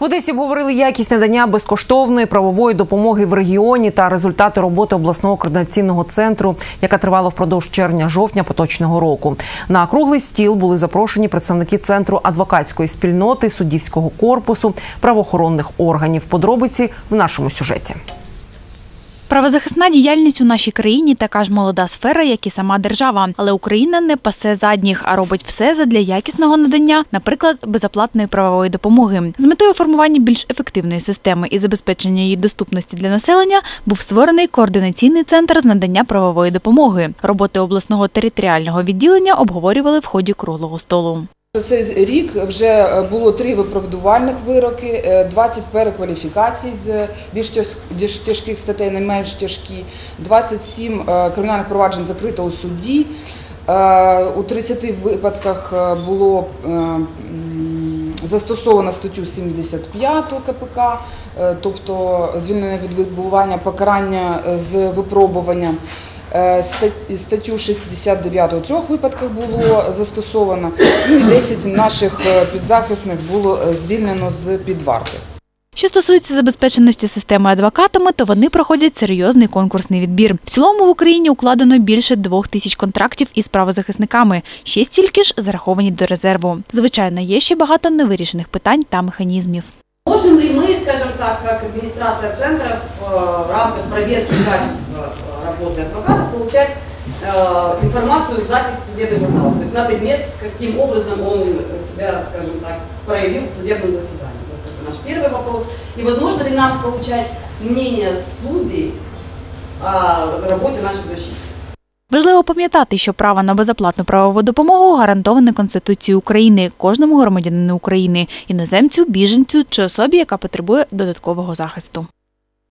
В Одесі обговорили якість надання безкоштовної правової допомоги в регіоні та результати роботи обласного координаційного центру, яка тривала впродовж червня-жовтня поточного року. На круглий стіл були запрошені представники центру адвокатської спільноти, суддівського корпусу, правоохоронних органів. Подробиці в нашому сюжеті. Правозахисна діяльність у нашій країні така ж молода сфера, як і сама держава. Але Україна не пасе задніх, а робить все задля якісного надання, наприклад, безоплатної правової допомоги. З метою формування більш ефективної системи і забезпечення її доступності для населення був створений координаційний центр з надання правової допомоги. Роботи обласного територіального відділення обговорювали в ході круглого столу. Цей рік вже було три виправдувальних вироки, е, 20 перекваліфікацій з більш тяжких статей на менш тяжкі, 27 е, кримінальних проваджень закрито у суді. Е, У 30 випадках е, було е, застосовано статтю 75 КПК, е, тобто звільнення від відбування покарання е, з випробуванням. Е, Статтю 69 у трьох випадках було застосовано, ну і 10 наших е, підзахисних було е, звільнено з під. Що стосується забезпеченості системи адвокатами, то вони проходять серйозний конкурсний відбір. В цілому в Україні укладено більше двох тисяч контрактів із правозахисниками. Ще стільки ж зараховані до резерву. Звичайно, є ще багато невирішених питань та механізмів. Можем ли мы, скажем так, как администрация центров э, в рамках проверки качества э, работы адвоката получать э, информацию с записи судебных журналов? То есть на предмет, каким образом он себя, скажем так, проявил в судебном заседании. Вот это наш первый вопрос. И возможно ли нам получать мнение судей о работе наших защитников? Важливо пам'ятати, що право на безоплатну правову допомогу гарантоване Конституцією України кожному громадянину України, іноземцю, біженцю чи особі, яка потребує додаткового захисту.